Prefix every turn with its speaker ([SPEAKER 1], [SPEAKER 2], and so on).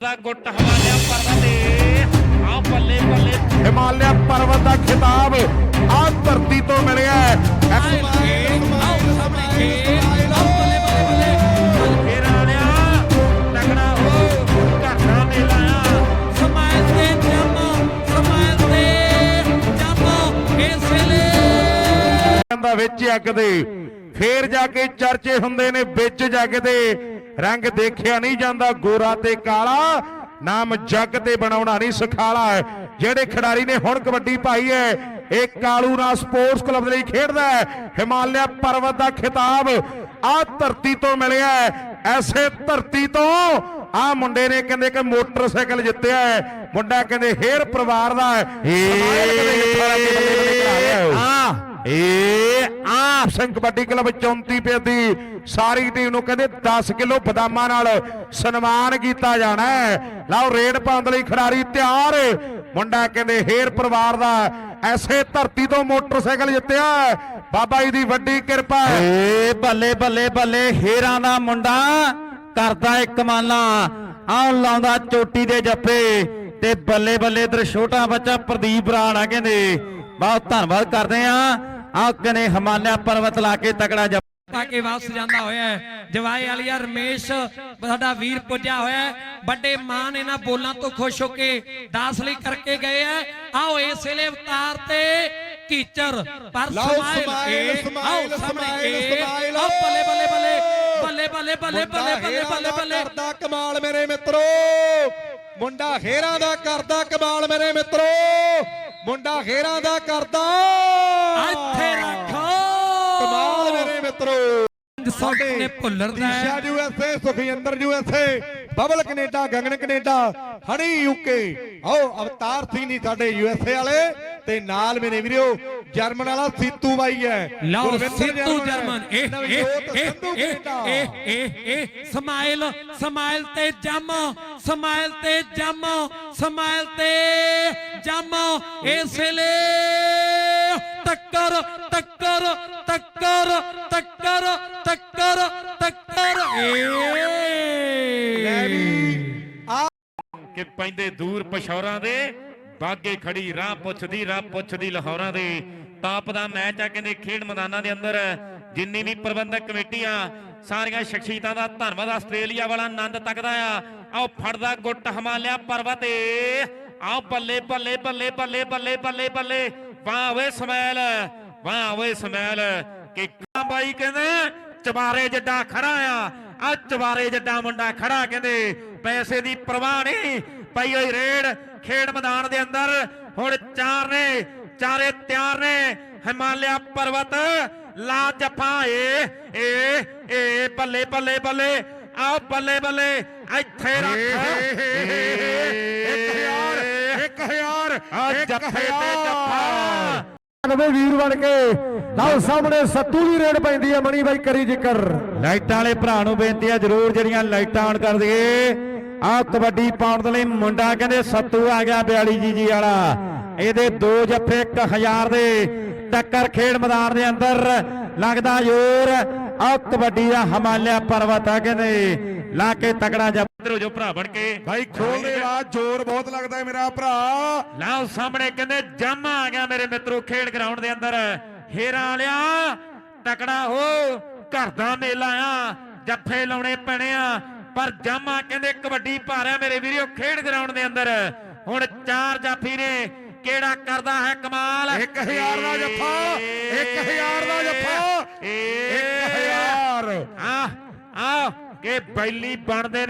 [SPEAKER 1] ਦਾ ਗੁੱਟ ਹਵਾਲਿਆ ਪਰਦਾ ਤੇ ਆ ਬੱਲੇ ਬੱਲੇ
[SPEAKER 2] ਹਿਮਾਲਿਆ ਪਰਬਤ ਦਾ ਖਿਤਾਬ ਆ ਧਰਤੀ ਤੋਂ ਮਿਲਿਆ ਹੈ। ਦਾ ਵਿੱਚ ਅੱਗ ਦੇ। ਫੇਰ ਜਾ ਕੇ ਚਰਚੇ ਹੁੰਦੇ ਨੇ ਵਿੱਚ ਜੱਗ ਦੇ। ਰੰਗ ਦੇਖਿਆ ਨਹੀਂ ਜਾਂਦਾ ਗੋਰਾ ਤੇ ਕਾਲਾ। ਨਾਮ ਜੱਗ ਤੇ ਬਣਾਉਣਾ ਨਹੀਂ ਸਖਾਲਾ ਹੈ। ਜਿਹੜੇ ਖਿਡਾਰੀ ਨੇ ਹੁਣ ਕਬੱਡੀ ਪਾਈ ਹੈ ਇਹ ਕਾਲੂ ਨਾਲ ਸਪੋਰਟਸ ਕਲੱਬ ਦੇ ਲਈ ਖੇਡਦਾ ਹੈ। ਹਿਮਾਲਿਆ ਪਰਬਤ ਦਾ ਖਿਤਾਬ ਆ ਧਰਤੀ ਤੋਂ ਮਿਲਿਆ ਹੈ। ਐਸੇ ਧਰਤੀ ਤੋਂ ਆ ਮੁੰਡੇ ਨੇ ਕਹਿੰਦੇ ਕਿ ਮੋਟਰਸਾਈਕਲ ਜਿੱਤਿਆ ਹੈ। ਮੁੰਡਾ ਕਹਿੰਦੇ ਹੇਰ ਪਰਿਵਾਰ ਦਾ ਹੈ। ਆ ਏ ਆ ਸਿੰਘ ਕਬੱਡੀ ਕਲੱਬ 34 ਪੇਦੀ ਸਾਰੀ ਟੀਮ ਨੂੰ ਕਹਿੰਦੇ 10 ਕਿਲੋ ਬਦਾਮਾਂ ਨਾਲ ਸਨਮਾਨ ਕੀਤਾ ਜਾਣਾ ਲਓ ਰੇਡ ਪਾਉਣ ਲਈ ਖਿਡਾਰੀ ਤਿਆਰ। ਮੁੰਡਾ ਕਹਿੰਦੇ ਹੇਰ ਪਰਿਵਾਰ ਦਾ ਐਸੇ ਧਰਤੀ ਤੋਂ ਮੋਟਰਸਾਈਕਲ ਜਿੱਤਿਆ। ਬਾਬਾ ਜੀ ਦੀ ਵੱਡੀ ਕਿਰਪਾ
[SPEAKER 3] ਏ ਬੱਲੇ ਬੱਲੇ ਬੱਲੇ ਹੇਰਾਂ ਦਾ ਮੁੰਡਾ ਕਰਦਾ ਏ ਕਮਾਲਾਂ ਆਹ ਲਾਉਂਦਾ ਚੋਟੀ ਦੇ ਜੱਫੇ ਤੇ ਬੱਲੇ ਬੱਲੇ ਇਧਰ ਛੋਟਾ ਬੱਚਾ ਪ੍ਰਦੀਪ ਬਰਾੜ ਆ ਕਹਿੰਦੇ ਬਹੁਤ ਧੰਨਵਾਦ ਕਰਦੇ ਆ ਆਹ ਕਹਿੰਦੇ ਹਿਮਾਲਿਆ ਪਰਬਤ ਲਾ ਕੇ ਤਕੜਾ
[SPEAKER 4] ਪਾ ਕੇ ਵਾਪਸ ਜਾਂਦਾ ਹੋਇਆ ਹੈ। ਜਵਾਈ ਵਾਲੀਆ ਰਮੇਸ਼ ਸਾਡਾ ਵੀਰ ਪੁੱਜਿਆ ਹੋਇਆ ਹੈ। ਵੱਡੇ ਮਾਨ ਇਹਨਾਂ ਬੋਲਾਂ ਤੋਂ ਖੁਸ਼ ਹੋ ਕੇ ਦਾਸ ਲਈ ਕਰਕੇ ਗਏ ਆ ਆਓ ਇਸ ਵੇਲੇ ਅਵਤਾਰ ਤੇ ਕੀਚਰ ਪਰ
[SPEAKER 5] ਲਓ
[SPEAKER 4] ਇਹ,
[SPEAKER 5] ਸਮਾਈਲ,
[SPEAKER 4] ਆਓ ਸਾਹਮਣੇ
[SPEAKER 5] ਸਮਾਈਲ।
[SPEAKER 4] ਆਓ ਬੱਲੇ ਬੱਲੇ ਬੱਲੇ ਬੱਲੇ ਬੱਲੇ ਬੱਲੇ ਬੱਲੇ ਬੱਲੇ ਬੱਲੇ ਬੱਲੇ।
[SPEAKER 5] ਕਰਦਾ ਕਮਾਲ ਮੇਰੇ ਮਿੱਤਰੋ। ਮੁੰਡਾ ਖੇਰਾਂ ਦਾ ਕਰਦਾ ਕਮਾਲ ਮੇਰੇ ਮਿੱਤਰੋ। ਮੁੰਡਾ ਖੇਰਾਂ ਦਾ ਕਰਦਾ।
[SPEAKER 4] ਇੱਥੇ ਰੱਖੋ।
[SPEAKER 5] ਕਮਾਲ ਮੇਰੇ ਮਿੱਤਰੋ।
[SPEAKER 4] ਸਾਡੇ ਨੇ ਭੁੱਲਰ ਦਾ ਹੈ।
[SPEAKER 5] Isha USA Sukhinder USA Babbal Canada Gagan Canada Honey UK ਆਓ ਅਵਤਾਰ ਸਿੰਘ ਨਹੀਂ ਸਾਡੇ ਯੂਐਸਏ ਵਾਲੇ। ਤੇ ਨਾਲ ਮੇਰੇ ਵੀਰੋ ਜਰਮਨ ਵਾਲਾ ਸੀਤੂ ਬਾਈ ਹੈ।
[SPEAKER 4] ਲਓ
[SPEAKER 5] ਹੈ।
[SPEAKER 4] ਜਰਮਨ ਇਹ ਇਹ ਇਹ ਇਹ। ਇਹ ਇਹ ਇਹ ਸਮਾਈਲ ਸਮਾਈਲ ਤੇ ਜੰਮ ਸਮਾਈਲ ਤੇ ਜੰਮ ਸਮਾਈਲ ਤੇ ਜੰਮ। ਇਸ ਵੇਲੇ ਟੱਕਰ ਟੱਕਰ ਟੱਕਰ ਟੱਕਰ ਟੱਕਰ ਟੱਕਰ।
[SPEAKER 5] ਲੈ ਵੀ ਆ
[SPEAKER 1] ਕਿ ਪੈਂਦੇ ਦੂਰ ਪਸ਼ੌਰਾਂ ਦੇ ਬਾਗੇ ਖੜੀ, ਰਾਹ ਪੁੱਛਦੀ ਰਾਹ ਪੁੱਛਦੀ ਲਾਹੌਰਾਂ ਦੇ। ਟਾਪ ਦਾ ਮੈਚ ਆ ਕਹਿੰਦੇ ਖੇਡ ਮੈਦਾਨਾਂ ਦੇ ਅੰਦਰ। ਜਿੰਨੀ ਵੀ ਪ੍ਰਬੰਧਕ ਕਮੇਟੀਆਂ, ਸਾਰੀਆਂ ਸ਼ਖਸੀਅਤਾਂ ਦਾ ਧੰਨਵਾਦ। ਆਸਟ੍ਰੇਲੀਆ ਵਾਲਾ ਆਨੰਦ ਤੱਕਦਾ ਆ। ਆਓ ਫੜਦਾ ਗੁੱਟ ਹਿਮਾਲਿਆ ਪਰਬਤ ਏ। ਆਓ ਬੱਲੇ ਬੱਲੇ ਬੱਲੇ ਬੱਲੇ ਬੱਲੇ ਬੱਲੇ ਬੱਲੇ। ਵਾਹ ਓਏ ਸਮੈਲ ਵਾਹ ਓਏ ਸਮੈਲ ਕਿ ਕਾਂ ਬਾਈ ਕਹਿੰਦੇ ਚਵਾਰੇ ਜੱਡਾ ਖੜਾ ਆ। ਆ ਚਵਾਰੇ ਜੱਡਾ ਮੁੰਡਾ ਖੜਾ ਕਹਿੰਦੇ, ਪੈਸੇ ਦੀ ਪਰਵਾਹ ਨਹੀਂ। ਪਈ ਹੋਈ ਰੇਡ ਖੇਡ ਮੈਦਾਨ ਦੇ ਅੰਦਰ ਹੁਣ ਚਾਰ ਨੇ ਚਾਰੇ ਤਿਆਰ ਨੇ। ਹਿਮਾਲਿਆ ਪਰਬਤ ਲਾ ਜਫਾ ਏ ਏ ਏ ਬੱਲੇ ਬੱਲੇ ਬੱਲੇ। ਆਓ ਬੱਲੇ ਬੱਲੇ ਇੱਥੇ ਰੱਖ।
[SPEAKER 2] ਇੱਕ ਹਜ਼ਾਰ ਇੱਕ ਹਜ਼ਾਰ
[SPEAKER 1] ਜੱਫੇ ਤੇ। ਜੱਫਾ।
[SPEAKER 6] ਨਵੇਂ ਵੀਰ ਬਣ ਕੇ ਲਓ ਸਾਹਮਣੇ ਸੱਤੂ ਦੀ ਰੇਡ ਪੈਂਦੀ ਹੈ ਮਣੀ ਬਾਈ ਕਰੀ ਜ਼ਿਕਰ।
[SPEAKER 3] ਲਾਈਟਾਂ ਵਾਲੇ ਭਰਾ ਨੂੰ ਬੇਨਤੀ ਆ ਜਰੂਰ ਜਿਹੜੀਆਂ ਲਾਈਟਾਂ ਆਨ ਕਰ ਦਈਏ। ਆਹ ਕਬੱਡੀ ਪਾਉਣ ਦੇ ਲਈ ਮੁੰਡਾ ਕਹਿੰਦੇ ਸੱਤੂ ਆ ਗਿਆ 42 ਜੀ ਜੀ ਵਾਲਾ। ਇਹਦੇ ਦੋ ਜੱਫੇ 1000 ਦੇ। ਟੱਕਰ ਖੇਡ ਮੈਦਾਨ ਦੇ ਅੰਦਰ ਲੱਗਦਾ ਜ਼ੋਰ। ਆਹ ਕਬੱਡੀ ਦਾ ਹਿਮਾਲਿਆ ਪਰਬਤ ਆ ਕਹਿੰਦੇ। ਲਾ ਕੇ ਤਕੜਾ ਜੱਫਾ।
[SPEAKER 1] ਇੱਧਰ ਹੋ ਜਾਓ ਭਰਾ ਬਣ ਕੇ।
[SPEAKER 2] ਭਾਈ ਖੋਲ ਦੇ ਬਾਅਦ ਜ਼ੋਰ ਬਹੁਤ ਲੱਗਦਾ ਹੈ ਮੇਰਾ ਭਰਾ।
[SPEAKER 1] ਲਾਓ ਸਾਹਮਣੇ ਕਹਿੰਦੇ ਜੰਮ ਆ ਗਿਆ ਮੇਰੇ ਮਿੱਤਰੋ ਖੇਡ ਗਰਾਊਂਡ ਦੇ ਅੰਦਰ। ਹੀਰਾ ਵਾਲਿਆ ਤਕੜਾ ਹੋ। ਘਰ ਦਾ ਮੇਲਾ ਆ। ਜੱਫੇ ਲਾਉਣੇ ਪੈਣੇ ਆ। ਪਰ ਜੰਮਾ ਕਹਿੰਦੇ ਕਬੱਡੀ ਰਿਹਾ ਮੇਰੇ ਵੀਰੋ ਖੇਡ ਗਰਾਊਂਡ ਦੇ ਅੰਦਰ। ਹੁਣ ਚਾਰ ਜਾਫੀ ਨੇ ਕਿਹੜਾ ਕਰਦਾ ਹੈ ਕਮਾਲ?
[SPEAKER 2] 1000 ਦਾ ਜੱਫਾ 1000 ਦਾ ਜੱਫਾ 1000
[SPEAKER 1] ਆ ਆ ਕਿ ਬੈਲੀ ਬਣਦੇ